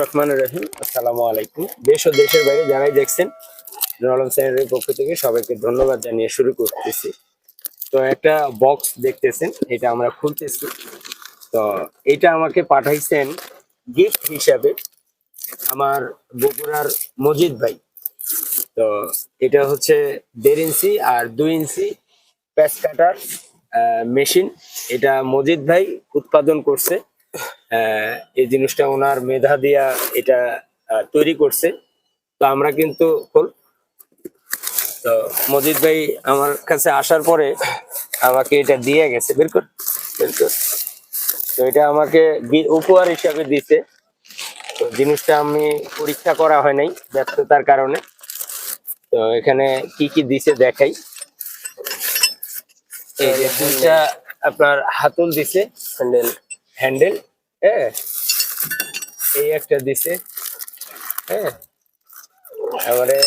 রহমান রহিম। আসসালামু আলাইকুম। দেশ ও দেশের বাইরে যারাই দেখছেন চ্যানেলের পক্ষ থেকে সবাইকে ধন্যবাদ জানিয়ে শুরু করতেছি। তো একটা বক্স দেখতেছেন, এটা আমরা খুলতেছি। তো এটা আমাকে পাঠাইছেন গিফট হিসাবে আমার বগুড়ার মজিদ ভাই। তো এটা হচ্ছে দেড় ইঞ্চি আর দুই ইঞ্চি প্যাচ কাটার মেশিন এটা মজিদ ভাই উৎপাদন করছে। এই জিনিসটা ওনার মেধা দিয়া এটা তৈরি করছে। তো আমরা কিন্তু তো মজিদ ভাই আমার কাছে আসার পরে আমাকে এটা দিয়ে গেছে। বের কর বের কর। তো এটা আমাকে উপহার হিসাবে দিছে। তো জিনিসটা আমি পরীক্ষা করা হয় নাই ব্যস্ততার কারণে। তো এখানে কি কি দিছে দেখাই। এই যে দুইটা আপনার হাতুল দিছে। হ্যান্ডেল হ্যান্ডেল হ্যাঁ? এই একটা দিছে হ্যাঁ? এবারে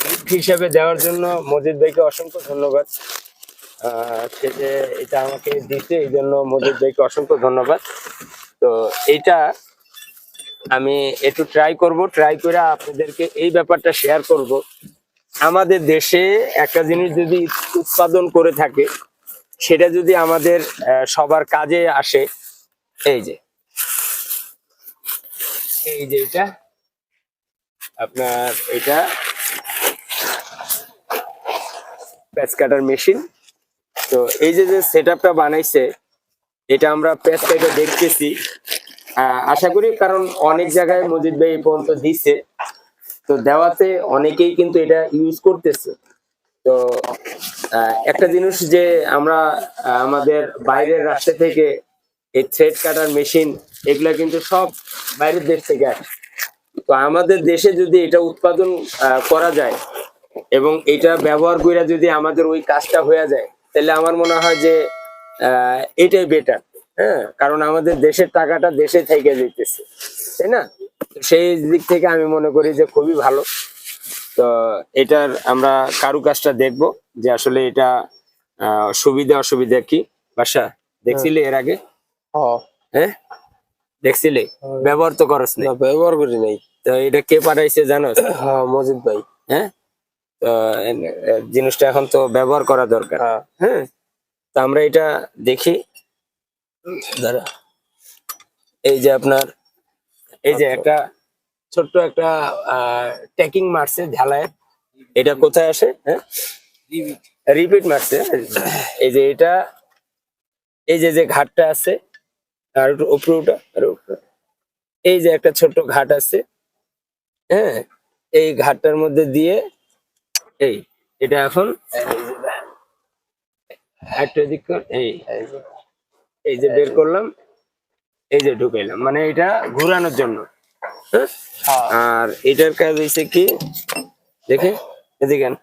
গিফট হিসাবে দেওয়ার জন্য মজিদ ভাইকে অসংখ্য ধন্যবাদ। সে যে এটা আমাকে দিছে, এই জন্য মজিদ ভাইকে অসংখ্য ধন্যবাদ। তো এইটা আমি একটু ট্রাই করব ট্রাই করে আপনাদেরকে এই ব্যাপারটা শেয়ার করব। আমাদের দেশে একটা জিনিস যদি উৎপাদন করে থাকে, সেটা যদি আমাদের সবার কাজে আসে এই যে। এই যে এটা। আপনার এটা প্যাচ কাটার মেশিন। তো এই যে যে সেট বানাইছে, এটা আমরা প্যাচ কাটা দেখতেছি। আশা করি, কারণ অনেক জায়গায় মজিদ ভাই এই পর্যন্ত দিছে। তো দেওয়াতে অনেকেই কিন্তু এটা ইউজ করতেছে। তো একটা জিনিস যে আমরা আমাদের বাইরের রাষ্ট্র থেকে এই থ্রেড কাটার মেশিন এগুলা কিন্তু সব বাইরের দেশ থেকে আসে। তো আমাদের দেশে যদি এটা উৎপাদন করা যায় এবং এটা ব্যবহার করে যদি আমাদের ওই কাজটা হয়ে যায় তাহলে আমার মনে হয় যে এটাই বেটার হ্যাঁ? কারণ আমাদের দেশের টাকাটা দেশে থেকে যেতেছে তাই না? সেই দিক থেকে আমি মনে করি যে খুবই ভালো। তো এটার আমরা কারুকাজটা দেখব যে আসলে এটা আহ, সুবিধা অসুবিধা কি? বাসা দেখছিলে এর আগে? হ্যাঁ। দেখছিলে? ব্যবহার তো করস না ব্যবহার করি নাই। তো এটা কে পাঠাইছে জানোস? হ্যাঁ মজিদ ভাই। হ্যাঁ? তো জিনিসটা এখন তো ব্যবহার করা দরকার। হ্যাঁ। হ্যাঁ? তো আমরা এটা দেখি। দাঁড়া। এই যে আপনার এই যে একটা ছোট্ট একটা ট্যাকিং মারছে ঝালায় এটা কোথায় আসে? হ্যাঁ? রিপিট মারছে। এই যে এটা এই যে যে ঘাটটা আছে আর উপরে উঠা আর উপরে। এই যে একটা ছোট্ট ঘাট আছে হ্যাঁ? এই ঘাটটার মধ্যে দিয়ে এই এটা এখন একটা দিক এই এই যে বের করলাম এই যে ঢুকাইলাম। মানে এটা ঘুরানোর জন্য হ্যাঁ? আর এটার কাজ হয়েছে কি দেখে আন।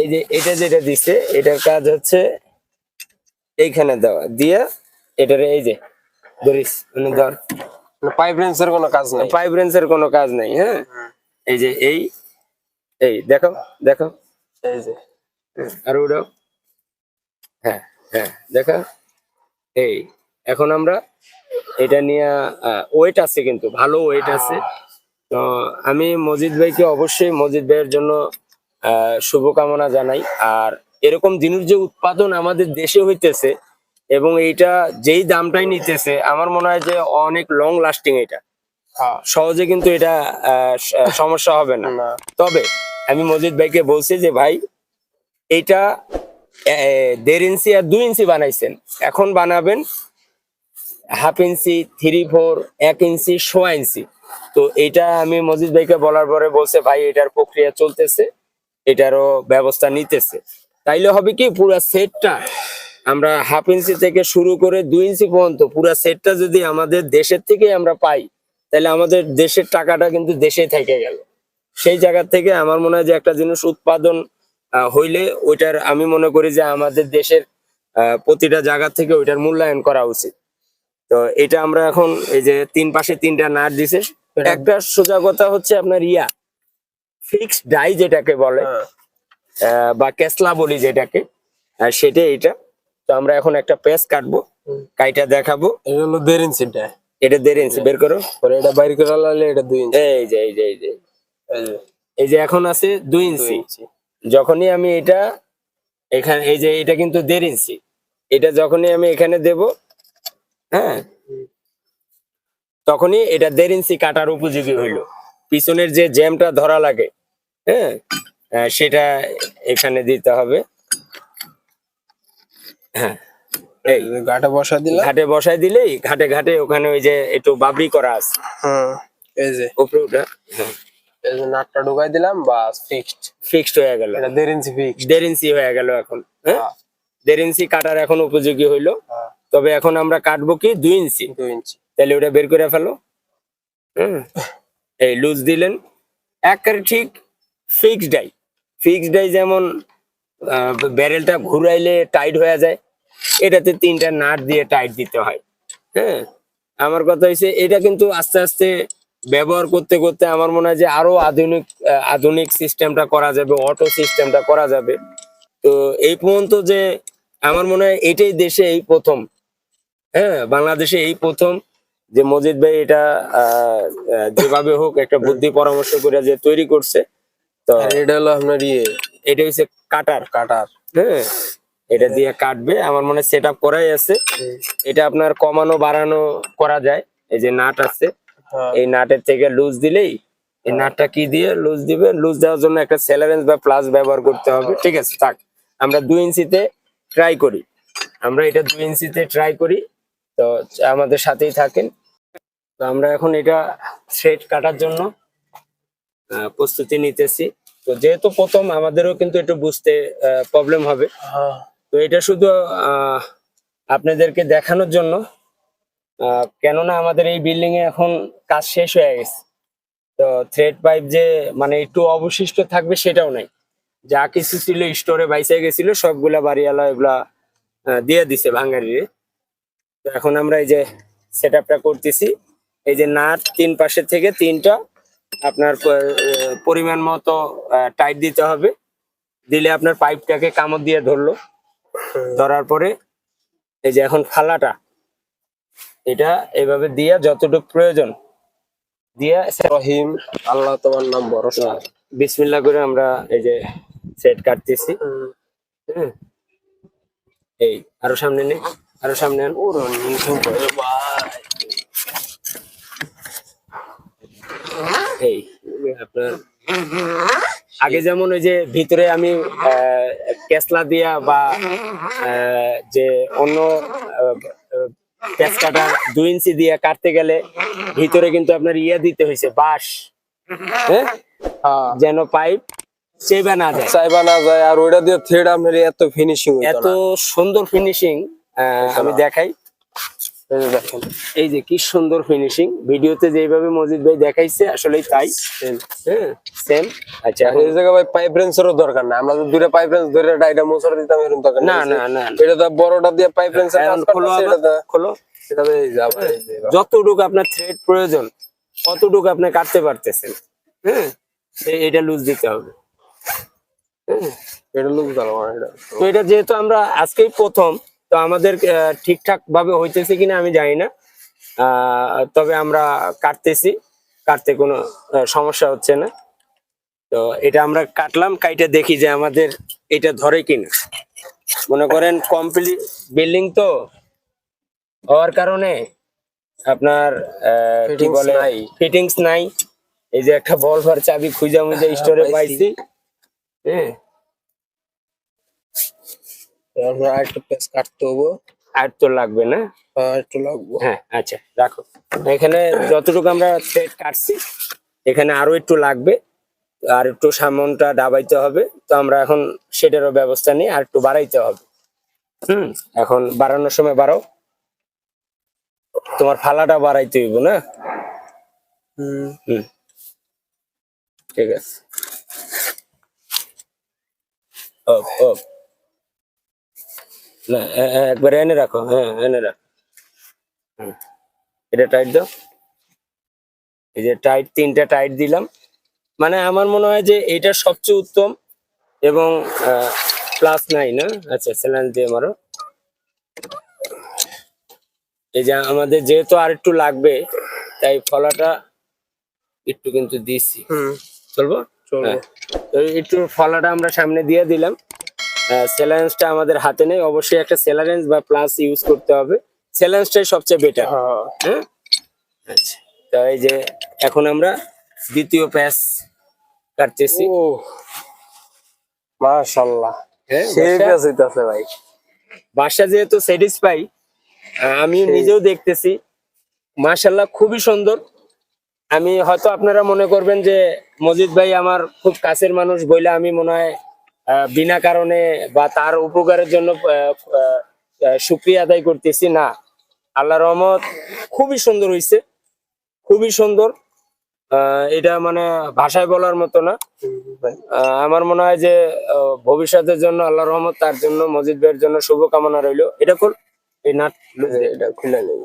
এই যে এটা যেটা দিছে এটার কাজ হচ্ছে এইখানে দেওয়া। দিয়া এটারে এই যে ধরিস মানে ধর পাইপ রেঞ্চের কোনো কাজ নাই? পাইপ কোনো কাজ নাই হ্যাঁ? এই যে এই এই দেখো দেখো। এই যে। আর উঠাও হ্যাঁ হ্যাঁ দেখো। এই এখন আমরা এটা নিয়ে ওয়েট আছে কিন্তু ভালো ওয়েট আছে। তো আমি মজিদ ভাইকে অবশ্যই মজিদ ভাইয়ের জন্য আহ, শুভকামনা জানাই। আর এরকম জিনিস যে উৎপাদন আমাদের দেশে হইতেছে এবং এইটা যেই দামটাই নিতেছে আমার মনে হয় যে অনেক লং লাস্টিং এটা। হ্যাঁ। সহজে কিন্তু এটা সমস্যা হবে না। না। তবে আমি মজিদ ভাইকে বলছি যে ভাই এটা দেড় ইঞ্চি আর দুই ইঞ্চি বানাইছেন। এখন বানাবেন হাফ ইঞ্চি থ্রি ফোর এক ইঞ্চি সোয়া ইঞ্চি। তো এটা আমি মজিদ ভাইকে বলার পরে বলছে ভাই এটার প্রক্রিয়া চলতেছে এটারও ব্যবস্থা নিতেছে। তাইলে হবে কি পুরো সেটটা আমরা হাফ ইঞ্চি থেকে শুরু করে দুই ইঞ্চি পর্যন্ত পুরো সেটটা যদি আমাদের দেশের থেকে আমরা পাই তাহলে আমাদের দেশের টাকাটা কিন্তু দেশে থেকে গেল। সেই জায়গা থেকে আমার মনে হয় যে একটা জিনিস উৎপাদন হইলে ওইটার আমি মনে করি যে আমাদের দেশের প্রতিটা জায়গা থেকে ওইটার মূল্যায়ন করা উচিত। তো এটা আমরা এখন এই যে তিন পাশে তিনটা নাট দিছে একটা সোজা কথা হচ্ছে আপনার ইয়া ফিক্সড ডাই যেটাকে বলে হ্যাঁ। আহ, বা কেসলা বলি যেটাকে সেটা এটা তো আমরা এখন একটা পেস কাটবো কাইটা দেখাবো। এটা হলো দেড় ইঞ্চিটা এটা। দেড় ইঞ্চি বের করো। পরে এটা বাইর করে লালে এটা দুই ইঞ্চি। এই যে এই যে এই যে। এই যে। এখন আছে দুই ইঞ্চি। যখনই আমি এটা এখানে এই যে এটা কিন্তু দেড় ইঞ্চি। এটা যখনই আমি এখানে দেব হ্যাঁ তখনই এটা দেড় ইঞ্চি কাটার উপযোগী হইল। পিছনের যে জ্যামটা ধরা লাগে হ্যাঁ সেটা এখানে দিতে হবে। হ্যাঁ। এই এই গাটা বসা দিলাম ঘাটে বসাই দিলেই ঘাটে ঘাটে ওখানে ওই যে একটু বাবরি করা আছে। হ্যাঁ এই যে। উপরে ওটা হ্যাঁ। এই যে নাটটা ঢুকাই দিলাম বাস ফিক্সড ফিক্সড হয়ে গেল। এটা দেড় ইঞ্চি ফিক্সড দেড় ইঞ্চি হয়ে গেল এখন হ্যাঁ? দেড় ইঞ্চি কাটার এখন উপযোগী হইল। তবে এখন আমরা কাটবো কি দুই ইঞ্চি দুই ইঞ্চি তাহলে ওটা বের করে ফেলো। হুম এই লুজ দিলেন। একেবারে ঠিক ফিক্সড ডাই ফিক্সড ডাই যেমন ব্যারেলটা ঘুরাইলে টাইট হয়ে যায়। এটাতে তিনটা নাট দিয়ে টাইট দিতে হয়। হ্যাঁ? আমার কথা হয়েছে এটা কিন্তু আস্তে আস্তে ব্যবহার করতে করতে আমার মনে হয় যে আরও আধুনিক আধুনিক সিস্টেমটা করা যাবে অটো সিস্টেমটা করা যাবে। তো এই পর্যন্ত যে আমার মনে হয় এটাই দেশে এই প্রথম। হ্যাঁ? বাংলাদেশে এই প্রথম যে মজিদ ভাই এটা যেভাবে হোক একটা বুদ্ধি পরামর্শ করে যে তৈরি করছে। তো এটা হলো আপনার ইয়ে এটা হচ্ছে কাটার। কাটার। হ্যাঁ এটা দিয়ে কাটবে আমার মনে সেট আপ করাই আছে। এটা আপনার কমানো বাড়ানো করা যায়। এই যে নাট আছে হ্যাঁ। এই নাটের থেকে লুজ দিলেই এই নাটটা কি দিয়ে লুজ দিবে লুজ দেওয়ার জন্য একটা স্যালারেন্স বা প্লাস ব্যবহার করতে হবে। ঠিক আছে থাক। আমরা দুই ইঞ্চিতে ট্রাই করি। আমরা এটা দুই ইঞ্চিতে ট্রাই করি। তো আমাদের সাথেই থাকেন। তো আমরা এখন এটা থ্রেড কাটার জন্য প্রস্তুতি নিতেছি। তো যেহেতু প্রথম আমাদেরও কিন্তু একটু বুঝতে প্রবলেম হবে। হ্যাঁ। তো এটা শুধু আপনাদেরকে দেখানোর জন্য কেননা আমাদের এই বিল্ডিং এ এখন কাজ শেষ হয়ে গেছে। তো থ্রেড পাইপ যে মানে একটু অবশিষ্ট থাকবে সেটাও নাই। যা কিছু ছিল স্টোরে বাইসে গেছিল সবগুলা বাড়িওয়ালা এগুলা দিয়ে দিছে ভাঙ্গারিরে। তো এখন আমরা এই যে সেট করতেছি। এই যে নাট তিন পাশের থেকে তিনটা আপনার পরিমাণ মতো টাইট দিতে হবে। দিলে আপনার পাইপটাকে কামড় দিয়ে ধরলো। ধরার পরে এই যে এখন ফালাটা এটা এইভাবে দিয়া যতটুকু প্রয়োজন দিয়া রহিম আল্লাহ তোমার নাম ভরসা। বিসমিল্লা করে আমরা এই যে সেট কাটতেছি। এই আরও সামনে নে আরও সামনে এই আপনার। আগে যেমন ওই যে ভিতরে আমি কেসলা দিয়া বা যে অন্য প্যাচ কাটা দুই ইঞ্চি দিয়ে কাটতে গেলে ভিতরে কিন্তু আপনার ইয়ে দিতে হয়েছে বাঁশ। হ্যাঁ? হ্যাঁ। যেন পাইপ চেবা না যায়। চাইবা না যায় আর ওইটা দিয়ে থ্রেড আপনার এত ফিনিশিং এত সুন্দর ফিনিশিং আমি দেখাই। দেখেন এই যে কি সুন্দর ফিনিশিং ভিডিওতে যেভাবে মজিদ ভাই দেখাইছে আসলেই তাই। হ্যাঁ সেম আচ্ছা এই ভাই পাইপ রেঞ্চেরও দরকার না। আমরা পাইপ রেঞ্চ ধরে ডাইটা মোছর দিতাম এরকম দরকার না না না এটা তো বড়টা দিয়ে পাইপ খোলো খোলো। এই যে এই যে। যতটুকু আপনার থ্রেড প্রয়োজন কতটুকু আপনি কাটতে পারতেছেন। হ্যাঁ এটা লুজ দিতে হবে। হ্যাঁ এটা দাও এটা তো এটা যেহেতু আমরা আজকেই প্রথম তো আমাদের ঠিকঠাক ভাবে হইতেছে কিনা আমি জানি না। আহ, তবে আমরা কাটতেছি কাটতে কোনো সমস্যা হচ্ছে না। তো এটা আমরা কাটলাম কাইটা দেখি যে আমাদের এটা ধরে কিনা। মনে করেন কমপ্লিট বিল্ডিং তো হওয়ার কারণে আপনার আহ, কি বলে। ফিটিংস নাই। এই যে একটা ভলভার চাবি খুঁজা মুজা স্টোরে পাইছি। পাইছি। হ্যাঁ। আমরা আরেকটা পেস কাটতে হব। আর তো লাগবে না? আর একটু লাগবো। হ্যাঁ আচ্ছা রাখো। এখানে যতটুকু আমরা থ্রেড কাটছি এখানে আরও একটু লাগবে আর একটু সামনটা ডাবাইতে হবে। তো আমরা এখন সেটারও ব্যবস্থা নিই আর একটু বাড়াইতে হবে। হুম এখন বাড়ানোর সময় বাড়াও। তোমার ফালাটা বাড়াইতে হইব না? হুম। হুম ঠিক আছে। ও ও না একবার এনে রাখো হ্যাঁ এনে রাখো। এটা টাইট দাও। এই যে টাইট তিনটা টাইট দিলাম। মানে আমার মনে হয় যে এটা সবচেয়ে উত্তম এবং প্লাস নাই না আচ্ছা স্যালাইন দিয়ে মারো। এই যে আমাদের যেহেতু আর একটু লাগবে তাই ফলাটা একটু কিন্তু দিছি। হুম। চলবো? হ্যাঁ। একটু ফলাটা আমরা সামনে দিয়ে দিলাম। সেলারেন্সটা আমাদের হাতে নেই। অবশ্যই একটা সেলারেন্স বা প্লাস ইউজ করতে হবে। সেলারেন্সটাই সবচেয়ে বেটার হ্যাঁ। হ্যাঁ? আচ্ছা। তো এই যে এখন আমরা দ্বিতীয় প্যাচ কাটতেছি। ও মাশাআল্লাহ। হ্যাঁ সেই পেঁয়াজ হইতাছে ভাই। বাসা যেহেতু স্যাটিসফাই আমি নিজেও দেখতেছি। মাশাল্লাহ খুবই সুন্দর। আমি হয়তো আপনারা মনে করবেন যে মজিদ ভাই আমার খুব কাছের মানুষ বইলে আমি মনে হয় বিনা কারণে বা তার উপকারের জন্য সুক্রিয়া আদায় করতেছি। না আল্লাহ রহমত খুবই সুন্দর হইছে। খুবই সুন্দর। এটা মানে ভাষায় বলার মতো না। আমার মনে হয় যে ভবিষ্যতের জন্য আল্লাহ রহমত তার জন্য মজিদ ভাইয়ের জন্য শুভকামনা রইল। এটা কোন এই নাট এটা খুলে নেই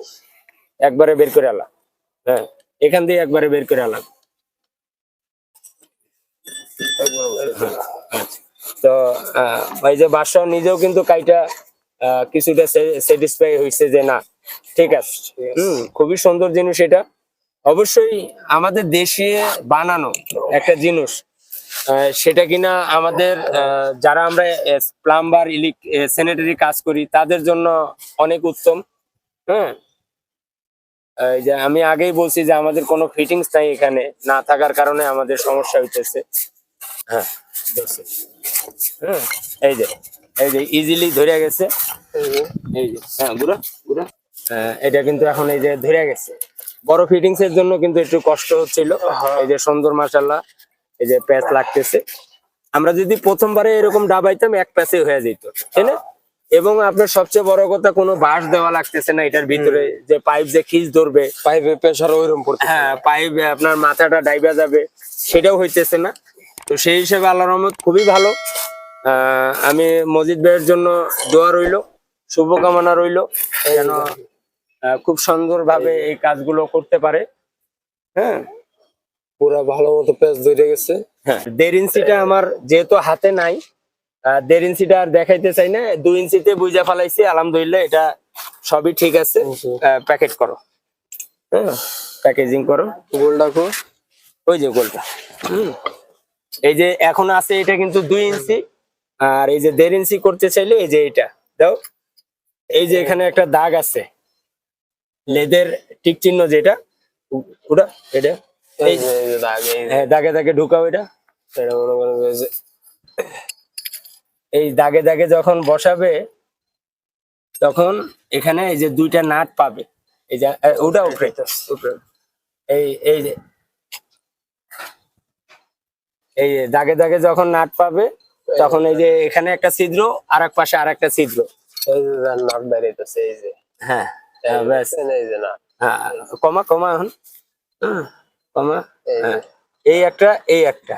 একবারে বের করে আলা। হ্যাঁ এখান দিয়ে একবারে বের করে আলাম তো ওই যে বাদশাহ নিজেও কিন্তু কাইটা কিছুটা স্যাটিসফাই হয়েছে যে না, ঠিক আছে। হুম, খুবই সুন্দর জিনিস এটা। অবশ্যই আমাদের দেশে বানানো একটা জিনিস সেটা কিনা আমাদের যারা আমরা প্লাম্বার ইলিক স্যানিটারি কাজ করি, তাদের জন্য অনেক উত্তম। হ্যাঁ? যে আমি আগেই বলছি যে আমাদের কোনো ফিটিংস নাই এখানে, না থাকার কারণে আমাদের সমস্যা হইতেছে। হ্যাঁ। হ্যাঁ এই যে এই যে ইজিলি ধরে গেছে। এই যে হ্যাঁ হ্যাঁ, এটা কিন্তু এখন এই যে ধরে গেছে। বড় ফিটিংস এর জন্য কিন্তু একটু কষ্ট হচ্ছিল। এই যে সুন্দর মাসাল্লাহ এই যে প্যাচ লাগতেছে। আমরা যদি প্রথমবারে এরকম ডাবাইতাম এক প্যাচে হয়ে যেত তাই না? এবং আপনার সবচেয়ে বড় কথা কোনো বাঁশ দেওয়া লাগতেছে না এটার ভিতরে যে পাইপ যে খিচ ধরবে। পাইপে প্রেসার ওইরকম পড়তে হ্যাঁ পাইপ আপনার মাথাটা ডাইবা যাবে সেটাও হইতেছে না। তো সেই হিসেবে আল্লাহ রহমত খুবই ভালো। আহ, আমি মজিদ ভাইয়ের জন্য দোয়া রইল শুভকামনা রইল যেন খুব সুন্দরভাবে এই কাজগুলো করতে পারে। হ্যাঁ? পুরা ভালো মতো পেঁয়াজ ধরে গেছে। হ্যাঁ দেড় ইঞ্চিটা আমার যেহেতু হাতে নাই দেড় ইঞ্চিটা আর দেখাইতে চাই না দুই ইঞ্চিতে বুঝা ফেলাইছি আলহামদুলিল্লাহ এটা সবই ঠিক আছে। প্যাকেট করো। হ্যাঁ প্যাকেজিং করো। গোল ডাকো ওই যে গোলটা। হুম। এই যে এখন আছে এটা কিন্তু দুই ইঞ্চি আর এই যে দেড় ইঞ্চি করতে চাইলে এই যে এটা দাও। এই যে এখানে একটা দাগ আছে লেদের টিক চিহ্ন যেটা ওটা এটা। দাগ হ্যাঁ, দাগে দাগে ঢুকাও এটা। এই দাগে দাগে যখন বসাবে তখন এখানে এই যে দুইটা নাট পাবে। এই যে ওটা উপরে। উপরে। এই এই এই যে দাগে দাগে যখন নাট পাবে তখন এই যে এখানে একটা ছিদ্র আর এক পাশে আর একটা ছিদ্র যে দাঁড়িয়েছে এই যে। হ্যাঁ হ্যাঁ, হ্যাঁ, কমা কমা এখন। হ্যাঁ, কমা। এই। এই একটা এই একটা।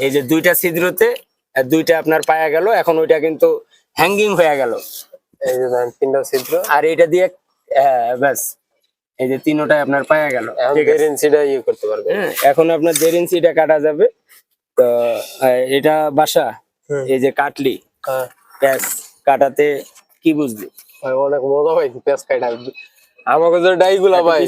এই যে দুইটা ছিদ্রতে দুইটা আপনার পায়া গেল এখন ওইটা কিন্তু হ্যাঙ্গিং হয়ে গেল। এই যে তিনটা ছিদ্র। আর এটা দিয়ে হ্যাঁ, ব্যাস। এই যে তিনোটাই আপনার পায়া গেল। দেড় ইঞ্চিটা ইয়ে করতে পারবে হ্যাঁ, এখন আপনার দেড় ইঞ্চিটা কাটা যাবে। তো এটা বাসা? এই যে কাটলি? হ্যাঁ। প্যাস কাটাতে কি বুঝলি? অনেক মজা পাইছি পেঁয়াজ কাটা আমাকে যে ডাইগুলা ভাই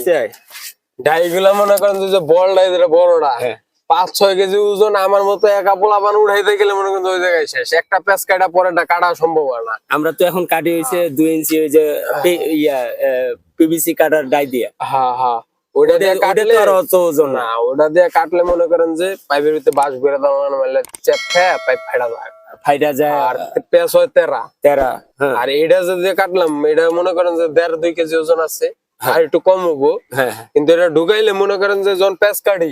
ডাইগুলা মনে করেন যে বল ডাই যেটা বড়টা হ্যাঁ। পাঁচ ছয় কেজি ওজন আমার মতো একা পোলা পান উঠাইতে গেলে মনে করেন ওই জায়গায় শেষ। একটা পেঁয়াজ কাটা পরেটা কাটা সম্ভব হয় না। আমরা তো এখন কাটি হয়েছে দুই ইঞ্চি ওই যে ইয়া পিভিসি কাটার ডাই দিয়ে। হ্যাঁ হ্যাঁ। ওটা দিয়ে কাটলে আর অত ওজন না। ওটা দিয়ে কাটলে মনে করেন যে পাইপের ভিতরে বাঁশ মানে চেপ খেয়ে পাইপ ফেটা যায়। ফাইটা যায়। আর হয় তেরা। তেরা হ্যাঁ। আর এটা যদি কাটলাম এটা মনে করেন যে দেড় দুই কেজি ওজন আছে আর একটু কম হব। হ্যাঁ হ্যাঁ। কিন্তু এটা ঢুকাইলে মনে করেন যে যখন পেঁয়াজ কাটি।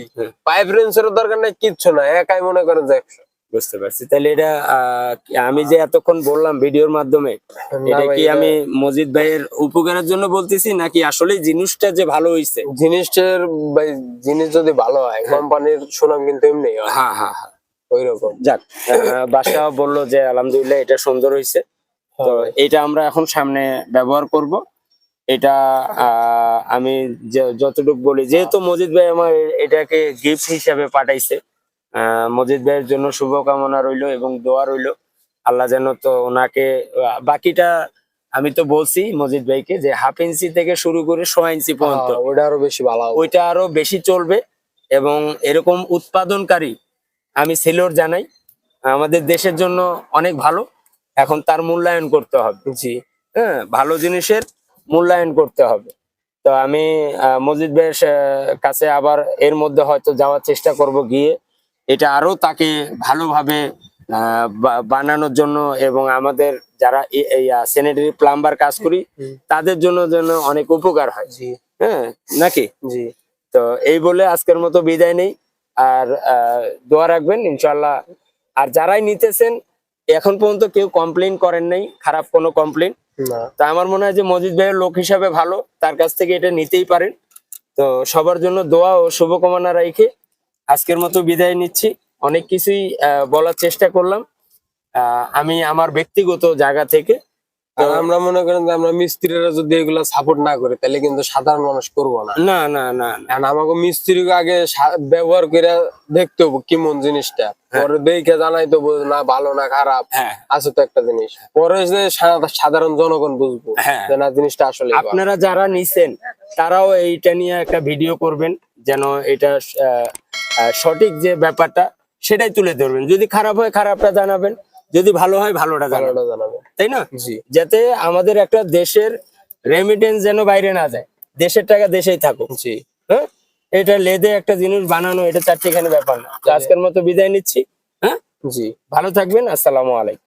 পাইপ রেঞ্জের দরকার নাই কিচ্ছু না একাই মনে করেন যে একশো। বুঝতে পারছি। তাহলে এটা আমি যে এতক্ষণ বললাম ভিডিওর মাধ্যমে এটা কি আমি মজিদ ভাইয়ের উপকারের জন্য বলতেছি নাকি আসলে জিনিসটা যে ভালো হইছে? জিনিসটার ভাই জিনিস যদি ভালো হয় কোম্পানির সুনাম কিন্তু এমনি হয়। হ্যাঁ হ্যাঁ হ্যাঁ। ওই যাক বাসা বলল যে আলহামদুলিল্লাহ এটা সুন্দর হইছে। তো এটা আমরা এখন সামনে ব্যবহার করব। এটা আহ, আমি যতটুকু বলি যেহেতু মজিদ ভাই আমার এটাকে গিফট হিসাবে পাঠাইছে মজিদ ভাইয়ের জন্য শুভকামনা রইল এবং দোয়া রইল। আল্লাহ যেন তো ওনাকে বাকিটা আমি তো বলছি মজিদ ভাইকে যে হাফ ইঞ্চি থেকে শুরু করে সোয়া ইঞ্চি পর্যন্ত। হ্যাঁ, ওটা আরও বেশি ভালো ওইটা আরও বেশি চলবে এবং এরকম উৎপাদনকারী আমি সেলর জানাই। আমাদের দেশের জন্য অনেক ভালো। এখন তার মূল্যায়ন করতে হবে। জি। হ্যাঁ ভালো জিনিসের মূল্যায়ন করতে হবে। তো আমি মজিদ ভাইয়ের কাছে আবার এর মধ্যে হয়তো যাওয়ার চেষ্টা করব গিয়ে। এটা আরও তাকে ভালোভাবে বানানোর জন্য এবং আমাদের যারা স্যানিটারি প্লাম্বার কাজ করি তাদের জন্য যেন অনেক উপকার হয়। হ্যাঁ নাকি? জি। তো এই বলে আজকের মতো বিদায় নেই। আর দোয়া রাখবেন ইনশাল্লাহ আর যারাই নিতেছেন এখন পর্যন্ত কেউ কমপ্লেন করেন নাই খারাপ কোনো কমপ্লেন তা আমার মনে হয় যে মজিদ ভাইয়ের লোক হিসাবে ভালো তার কাছ থেকে এটা নিতেই পারেন। তো সবার জন্য দোয়া ও শুভকামনা রেখে আজকের মতো বিদায় নিচ্ছি। অনেক কিছুই বলার চেষ্টা করলাম। আমি আমার ব্যক্তিগত জায়গা থেকে আমরা মনে করেন যে আমরা মিস্ত্রিরা যদি এগুলা সাপোর্ট না করে তাহলে কিন্তু সাধারণ মানুষ করব না। না না না না। আমাকে মিস্ত্রিকে আগে ব্যবহার করে দেখতে হব কেমন জিনিসটা। পরে দেখে জানাই তো না ভালো না খারাপ। হ্যাঁ। আছে তো একটা জিনিস। পরে যে সাধারণ জনগণ বুঝব হ্যাঁ। যে না জিনিসটা আসলে আপনারা যারা নিছেন তারাও এইটা নিয়ে একটা ভিডিও করবেন যেন এটা সঠিক যে ব্যাপারটা সেটাই তুলে ধরবেন। যদি খারাপ হয় খারাপটা জানাবেন যদি ভালো হয় ভালোটা জানাবেন। তাই না? জি। যাতে আমাদের একটা দেশের রেমিটেন্স যেন বাইরে না যায়। দেশের টাকা দেশেই থাকুক। জি। হ্যাঁ? এটা লেদে একটা জিনিস বানানো এটা চারটিখানি ব্যাপার না। আজকের মতো বিদায় নিচ্ছি। হ্যাঁ? জি। ভালো থাকবেন আসসালামু আলাইকুম।